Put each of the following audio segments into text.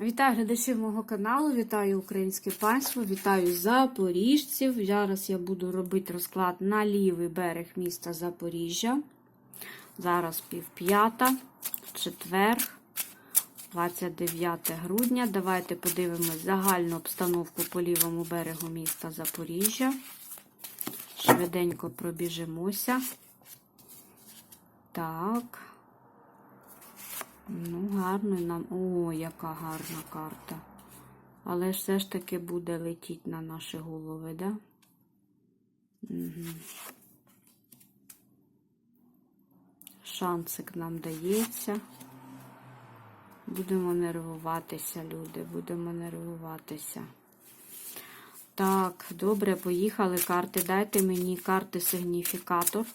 Вітаю глядачів мого каналу, вітаю українське панство, вітаю запоріжців. Зараз я буду робити розклад на лівий берег міста Запоріжжя. Зараз півп'ята, четвер, 29 грудня. Давайте подивимось загальну обстановку по лівому берегу міста Запоріжжя. Швиденько пробіжимося. Так. Ну, гарно нам. О, яка гарна карта. Але все ж таки буде летіти на наші голови, да? Угу. Шансик нам дається. Будемо нервуватися, люди, будемо нервуватися. Так, добре, поїхали карти. Дайте мені карти сигніфікатор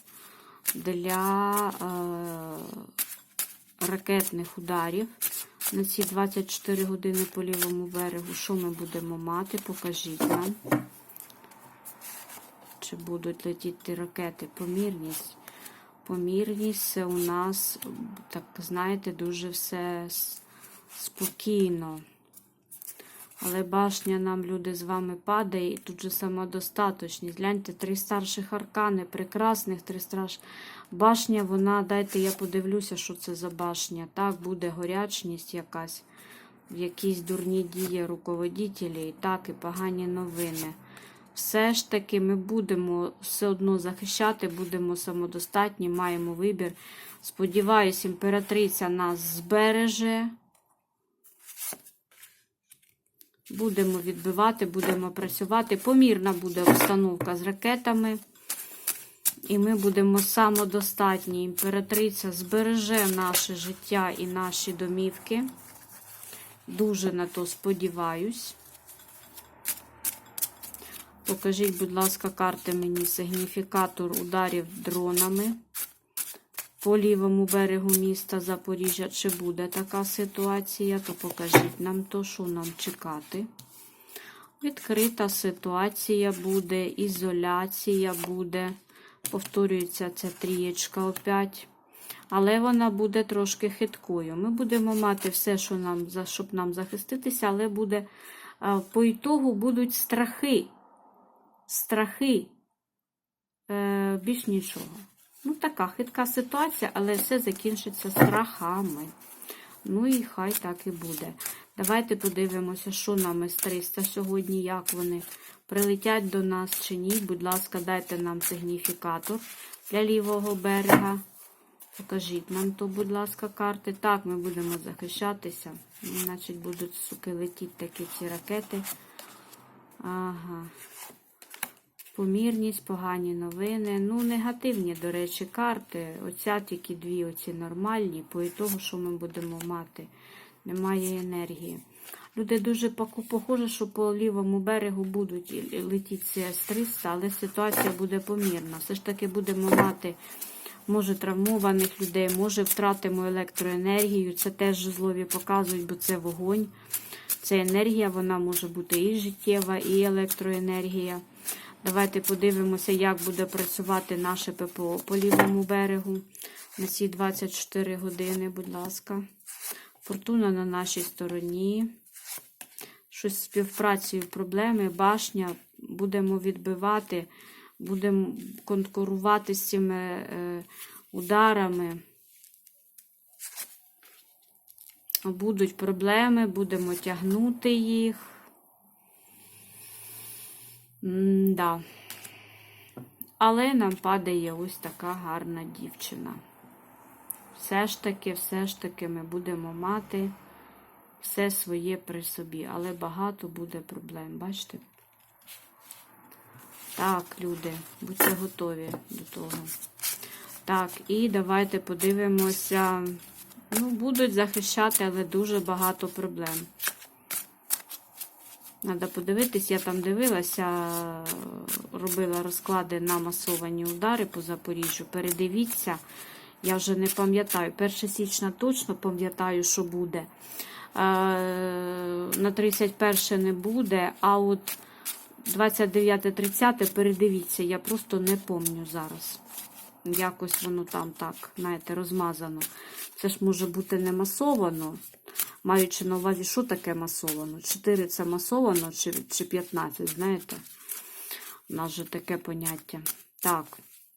для. Е ракетних ударів на ці 24 години по лівому берегу. Що ми будемо мати? Покажіть нам. Чи будуть летіти ракети? Помірність. Помірність це у нас, так знаєте, дуже все спокійно. Але башня нам, люди, з вами падає, і тут же самодостаточність. Гляньте, три старших аркани, прекрасних три старших. Башня, вона, дайте я подивлюся, що це за башня. Так, буде горячність якась, якісь дурні дії руководителі, і так, і погані новини. Все ж таки, ми будемо все одно захищати, будемо самодостатні, маємо вибір. Сподіваюсь, імператриця нас збереже. Будемо відбивати, будемо працювати. Помірна буде обстановка з ракетами. І ми будемо самодостатні. Імператриця збереже наше життя і наші домівки. Дуже на то сподіваюсь. Покажіть, будь ласка, карти мені сигніфікатор ударів дронами по лівому берегу міста Запоріжжя. Чи буде така ситуація, то покажіть нам то, що нам чекати. Відкрита ситуація буде, ізоляція буде. Повторюється ця трієчка опять. Але вона буде трошки хиткою. Ми будемо мати все, що нам, щоб нам захиститися, але буде по ітогу будуть страхи. Страхи. Е, Більш нічого. Ну, така хитка ситуація, але все закінчиться страхами. Ну і хай так і буде. Давайте подивимося, що нам із 300 сьогодні, як вони прилетять до нас чи ні. Будь ласка, дайте нам сигніфікатор для лівого берега. Покажіть нам то, будь ласка, карти. Так, ми будемо захищатися. Значить, будуть, суки, летіти такі ці ракети. Ага. Помірність, погані новини. Ну, негативні, до речі, карти. Оця тільки дві оці нормальні. По того, що ми будемо мати. Немає енергії. Люди дуже похоже, що по лівому берегу будуть летіти С-300, але ситуація буде помірна. Все ж таки будемо мати, може, травмованих людей, може, втратимо електроенергію. Це теж злові показують, бо це вогонь. Це енергія, вона може бути і життєва, і електроенергія. Давайте подивимося, як буде працювати наше ППО по лівому берегу на ці 24 години, будь ласка. Фортуна на нашій стороні. Щось з співпрацею проблеми, башня. Будемо відбивати, будемо конкурувати з цими е, ударами. Будуть проблеми, будемо тягнути їх. М-да. Але нам падає ось така гарна дівчина. Все ж таки, все ж таки ми будемо мати все своє при собі, але багато буде проблем, бачите? Так, люди, будьте готові до того. Так, і давайте подивимося. Ну, будуть захищати, але дуже багато проблем. Треба подивитись, я там дивилася, робила розклади на масовані удари по Запоріжжю. Передивіться, я вже не пам'ятаю. 1 січня точно пам'ятаю, що буде. Е, на 31 не буде, а от 29-30 передивіться, я просто не пам'ятаю зараз. Якось воно там так, знаєте, розмазано. Це ж може бути не масовано. маючи на увазі, що таке масовано? 4 це масовано чи, чи 15, знаєте? У нас же таке поняття. Так.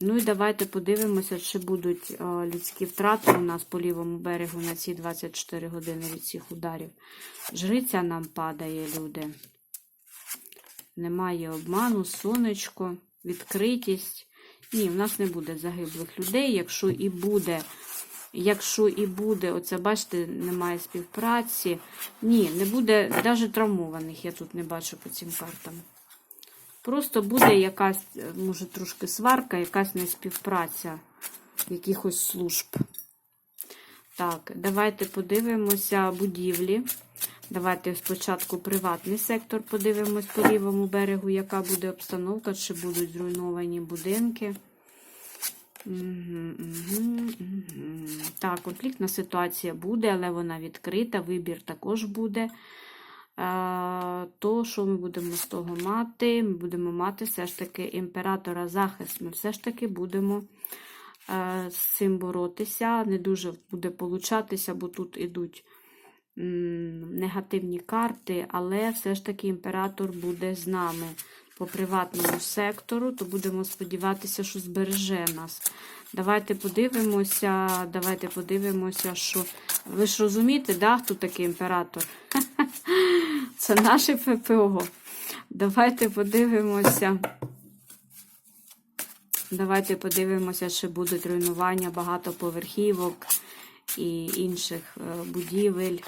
Ну і давайте подивимося, чи будуть е, людські втрати у нас по лівому берегу на ці 24 години від цих ударів. Жриця нам падає, люди. Немає обману, сонечко, відкритість. Ні, в нас не буде загиблих людей. Якщо і буде, якщо і буде, оце, бачите, немає співпраці. Ні, не буде навіть травмованих, я тут не бачу по цим картам. Просто буде якась, е, може, трошки сварка, якась неспівпраця якихось служб. Так, давайте подивимося будівлі. Давайте спочатку приватний сектор подивимось по лівому берегу, яка буде обстановка, чи будуть зруйновані будинки. Так, конфліктна ситуація буде, але вона відкрита, вибір також буде. Е, То, що ми будемо з того мати? Ми будемо мати все ж таки імператора захист. Ми все ж таки будемо е, з цим боротися. Не дуже буде получатися, бо тут ідуть негативні карти, але все ж таки імператор буде з нами по приватному сектору, то будемо сподіватися, що збереже нас. Давайте подивимося, давайте подивимося, що. Ви ж розумієте, да, хто такий імператор? Це наше ППО. Давайте подивимося. Давайте подивимося, чи будуть руйнування багатоповерхівок і інших е, будівель,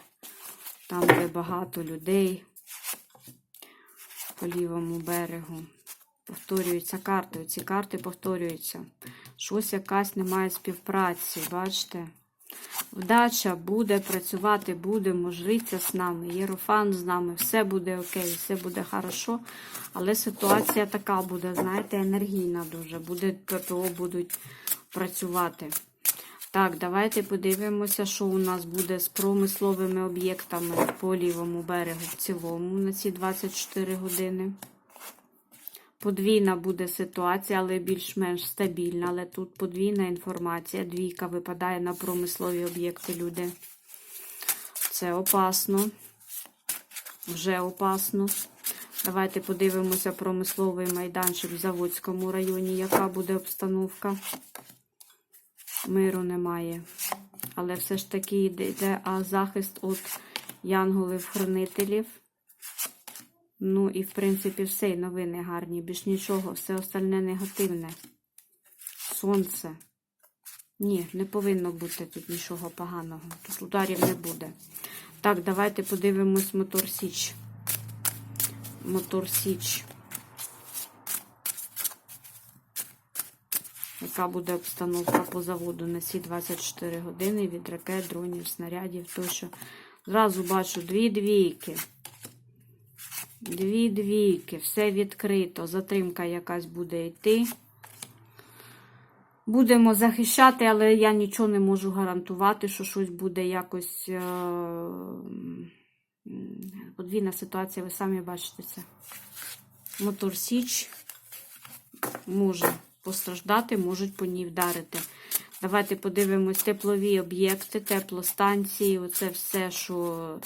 там, де багато людей по лівому берегу. Повторюються карти. Ці карти повторюються. Щось якась немає співпраці, бачите? Вдача буде працювати, буде можриця з нами, єрофан з нами, все буде окей, все буде хорошо. Але ситуація така буде, знаєте, енергійна дуже. Буде ППО будуть працювати. Так, давайте подивимося, що у нас буде з промисловими об'єктами по лівому берегу в цілому на ці 24 години. Подвійна буде ситуація, але більш-менш стабільна. Але тут подвійна інформація. Двійка випадає на промислові об'єкти люди. Це опасно. Вже опасно. Давайте подивимося промисловий майданчик в Заводському районі, яка буде обстановка. Миру немає. Але все ж таки йде, захист від янголів-хранителів. Ну і, в принципі, все, і новини гарні. Більш нічого, все остальне негативне. Сонце. Ні, не повинно бути тут нічого поганого. Тут ударів не буде. Так, давайте подивимось Мотор Січ. Мотор Січ. Яка буде обстановка по заводу на ці 24 години від ракет, дронів, снарядів тощо. Зразу бачу дві двійки. Дві двійки, все відкрито. Затримка якась буде йти. Будемо захищати, але я нічого не можу гарантувати, що щось буде якось. е, Подвійна ситуація, ви самі бачите це. Мотор Січ може постраждати, можуть по ній вдарити. Давайте подивимось теплові об'єкти, теплостанції, оце все, що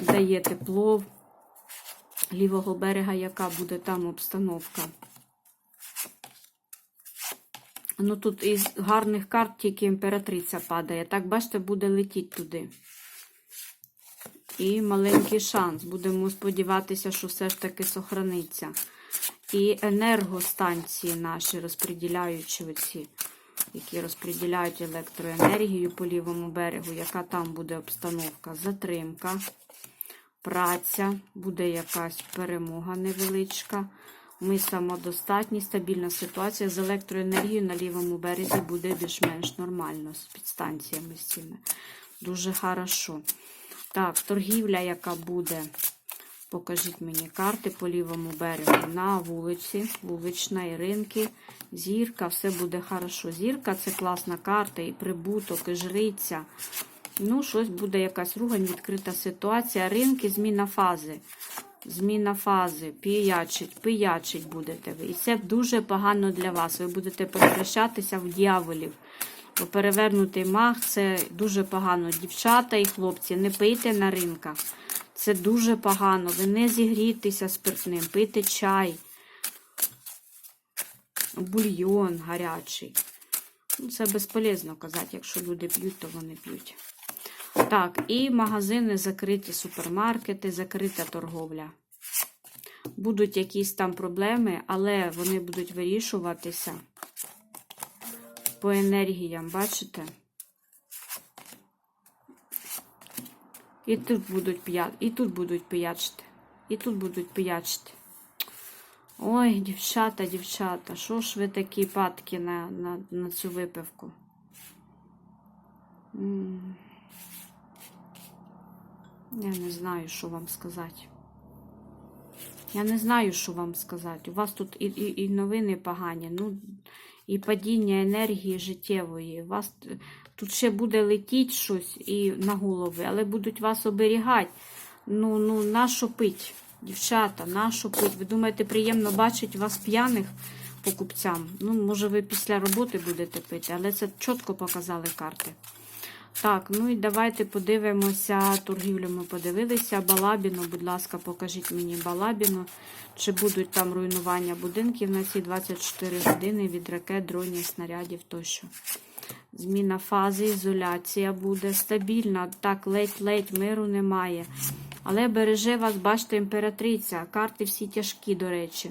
дає тепло лівого берега, яка буде там обстановка. Ну тут із гарних карт тільки імператриця падає. Так, бачите, буде летіти туди. І маленький шанс. Будемо сподіватися, що все ж таки сохраниться. І енергостанції наші розподіляючі оці, які розподіляють електроенергію по лівому берегу, яка там буде обстановка? Затримка, праця, буде якась перемога невеличка. Ми самодостатні, стабільна ситуація з електроенергією на лівому березі буде більш-менш нормально з підстанціями з цими. Дуже хорошо. Так, торгівля, яка буде. Покажіть мені карти по лівому берегу на вулиці, вулична і ринки, зірка, все буде хорошо. Зірка це класна карта, і прибуток, і жриця. Ну, щось буде якась ругань, відкрита ситуація. Ринки, зміна фази. Зміна фази, піячить, пиячить будете ви. І це дуже погано для вас. Ви будете перевращатися в дьяволів. Бо перевернутий мах це дуже погано. Дівчата і хлопці, не пийте на ринках. Це дуже погано. Ви не зігрійтеся спиртним, пийте чай, бульйон гарячий. Ну, Це безполезно казати, якщо люди п'ють, то вони п'ють. Так, і магазини закриті, супермаркети, закрита торговля. Будуть якісь там проблеми, але вони будуть вирішуватися по енергіям, бачите? І тут будуть п'я... і тут будуть пиячити. І тут будуть пиячити. Ой, дівчата, дівчата, що ж ви такі падки на, на, на цю випивку? Я не знаю, що вам сказати. Я не знаю, що вам сказати. У вас тут і, і, і новини погані, ну, і падіння енергії життєвої. У вас тут ще буде летіти щось і на голови, але будуть вас оберігати. Ну, ну, нащо пить, дівчата, нащо пить? Ви думаєте, приємно бачить вас п'яних покупцям? Ну, може, ви після роботи будете пити, але це чітко показали карти. Так, ну і давайте подивимося. Торгівлю ми подивилися. Балабіно, будь ласка, покажіть мені Балабіно. Чи будуть там руйнування будинків на ці 24 години від ракет, дронів, снарядів тощо. Зміна фази, ізоляція буде стабільна. Так, ледь-ледь миру немає. Але береже вас, бачите, імператриця. Карти всі тяжкі, до речі.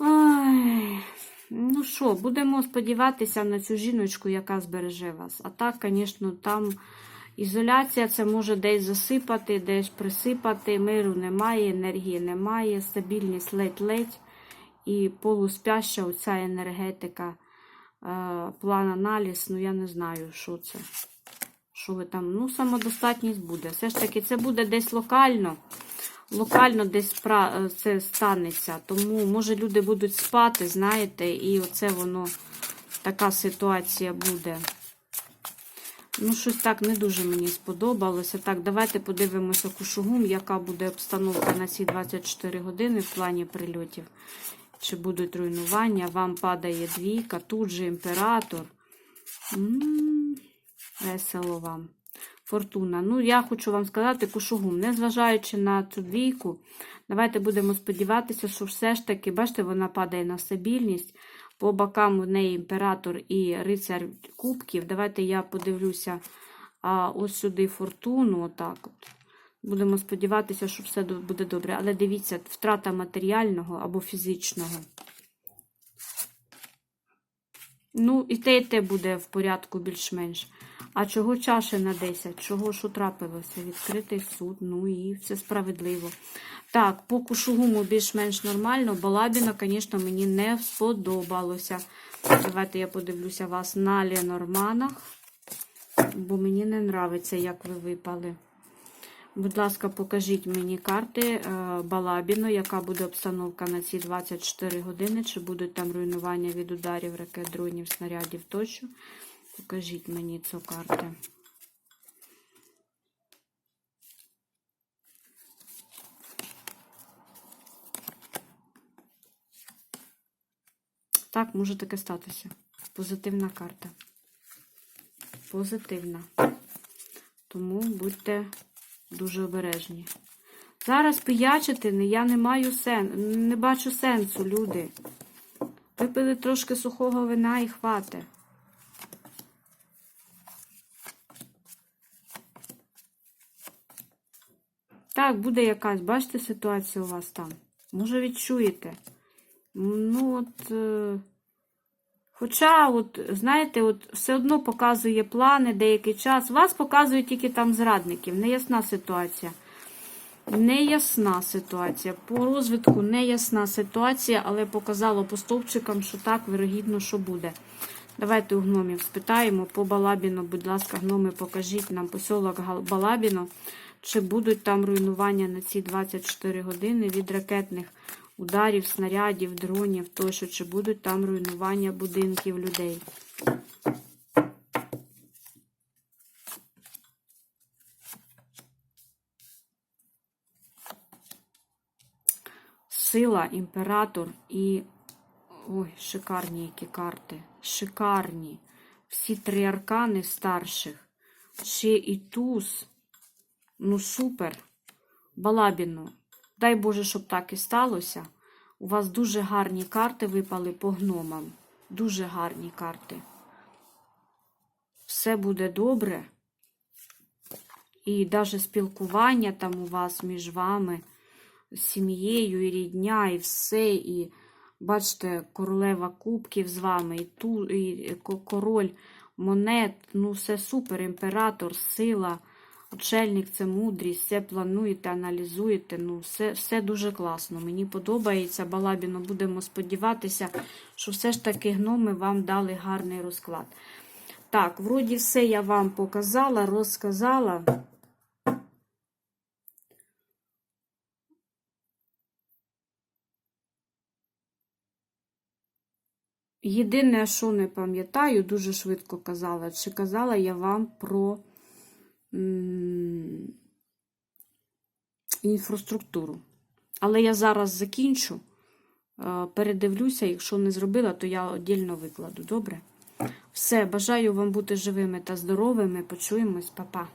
Ой. Ну що, будемо сподіватися на цю жіночку, яка збереже вас. А так, звісно, там ізоляція це може десь засипати, десь присипати. Миру немає, енергії немає, стабільність ледь-ледь. І полуспяща оця енергетика, план аналіз, ну я не знаю, що це. Що ви там? Ну, самодостатність буде. Все ж таки, це буде десь локально. Локально десь це станеться. Тому, може, люди будуть спати, знаєте, і оце воно така ситуація буде. Ну, щось так не дуже мені сподобалося. Так, давайте подивимося кушугум, яка буде обстановка на ці 24 години в плані прильотів. Чи будуть руйнування? Вам падає двійка, тут же імператор. Весело вам. Фортуна. Ну, я хочу вам сказати, кушугум, незважаючи на цю двійку, давайте будемо сподіватися, що все ж таки, бачите, вона падає на стабільність. По бокам в неї імператор і рицар кубків. Давайте я подивлюся а, ось сюди фортуну. Отак от. Будемо сподіватися, що все буде добре. Але дивіться, втрата матеріального або фізичного. Ну, і те, і те буде в порядку більш-менш. А чого чаші на 10? Чого що трапилося? Відкритий суд, ну і все справедливо. Так, по кушугуму більш-менш нормально. Балабіна, звісно, мені не сподобалося. Давайте я подивлюся вас на Ленорманах, бо мені не нравиться, як ви випали. Будь ласка, покажіть мені карти е, Балабіно, яка буде обстановка на ці 24 години, чи будуть там руйнування від ударів, ракет, дронів, снарядів тощо. Покажіть мені цю карту. Так, може таке статися. Позитивна карта. Позитивна. Тому будьте дуже обережні. Зараз пиячити я не маю сен, не бачу сенсу, люди. Випили трошки сухого вина і хвати. Так, буде якась, бачите, ситуація у вас там. Може, відчуєте. Ну, от. Хоча, от, знаєте, от все одно показує плани деякий час. Вас показують тільки там зрадників. Неясна ситуація. Неясна ситуація. По розвитку неясна ситуація, але показало по стовпчикам, що так, вирогідно, що буде. Давайте у гномів спитаємо по Балабіно, будь ласка, гноми, покажіть нам посілок Балабіно, чи будуть там руйнування на ці 24 години від ракетних ударів, снарядів, дронів тощо, чи будуть там руйнування будинків людей. Сила, імператор і Ой, шикарні які карти. Шикарні. Всі три аркани старших. Ще і туз. Ну, супер. Балабіно. Дай Боже, щоб так і сталося. У вас дуже гарні карти випали по гномам. Дуже гарні карти. Все буде добре. І навіть спілкування там у вас між вами, з сім'єю, і рідня, і все. І бачите, королева кубків з вами, і ту, і король монет. Ну, все супер, імператор, сила. Очельник це мудрість, все плануєте, аналізуєте. Ну, все, все дуже класно. Мені подобається Балабіно. Будемо сподіватися, що все ж таки гноми вам дали гарний розклад. Так, вроді все я вам показала, розказала. Єдине, що не пам'ятаю, дуже швидко казала, чи казала я вам про інфраструктуру. Але я зараз закінчу, е, передивлюся, якщо не зробила, то я віддільно викладу. Добре? Все, бажаю вам бути живими та здоровими. Почуємось, Па-па.